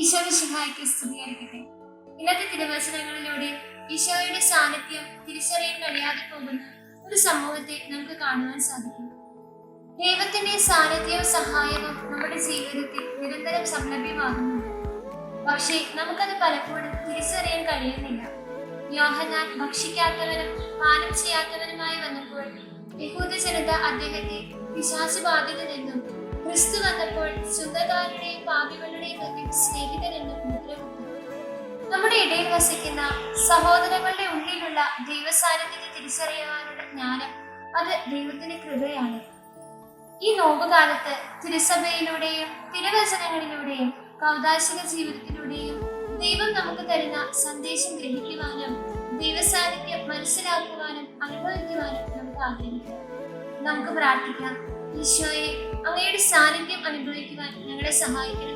ഈശോയുടെ ശിഹായ്ക്ക് സ്തുതിയായിരിക്കട്ടെ. ഇന്നത്തെ തിരുവചനങ്ങളിലൂടെ ഈശോയുടെ സാന്നിധ്യം തിരിച്ചറിയാൻ കഴിയാതെ പോകുന്ന ഒരു സമൂഹത്തെ നമുക്ക് കാണുവാൻ സാധിക്കും. ദൈവത്തിന്റെ സാന്നിധ്യവും സഹായവും നമ്മുടെ ജീവിതത്തിൽ നിരന്തരം സംലഭ്യമാകുന്നുണ്ട് പക്ഷേ നമുക്കത് പലപ്പോഴും തിരിച്ചറിയാൻ കഴിയുന്നില്ല. യോഹന്നാൻ ഭക്ഷിക്കാത്തവനും പാനം ചെയ്യാത്തവനുമായി വന്നപ്പോൾ യഹൂദ ജനത അദ്ദേഹത്തെ പിശാചു ബാധിതനെന്നും ക്രിസ്തു വന്നപ്പോൾ ശുദ്ധകാരുടെയും മധ്യം സ്നേഹിതനെന്നും മുദ്രകുത്തി നമ്മുടെ ഇടയിൽ വസിക്കുന്ന സഹോദരങ്ങളുടെ ഉള്ളിലുള്ള ദൈവസാന്നിധ്യത്തെ തിരിച്ചറിയാനുള്ള ജ്ഞാനം അത് ദൈവത്തിന്റെ കൃപയാണ്. ഈ നോമ്പുകാലത്ത് തിരുസഭയിലൂടെയും തിരുവചനങ്ങളിലൂടെയും കൗതാശിക ജീവിതത്തിലൂടെയും ദൈവം നമുക്ക് തരുന്ന സന്ദേശം ഗ്രഹിക്കുവാനും ദൈവസാന്നിധ്യം മനസ്സിലാക്കുവാനും അനുഭവിക്കുവാനും നമുക്ക് ആഗ്രഹിക്കാം നമുക്ക് പ്രാർത്ഥിക്കാം. ഈശോയെ അങ്ങയുടെ ప్లస్ అమ్మా ఇక్కడ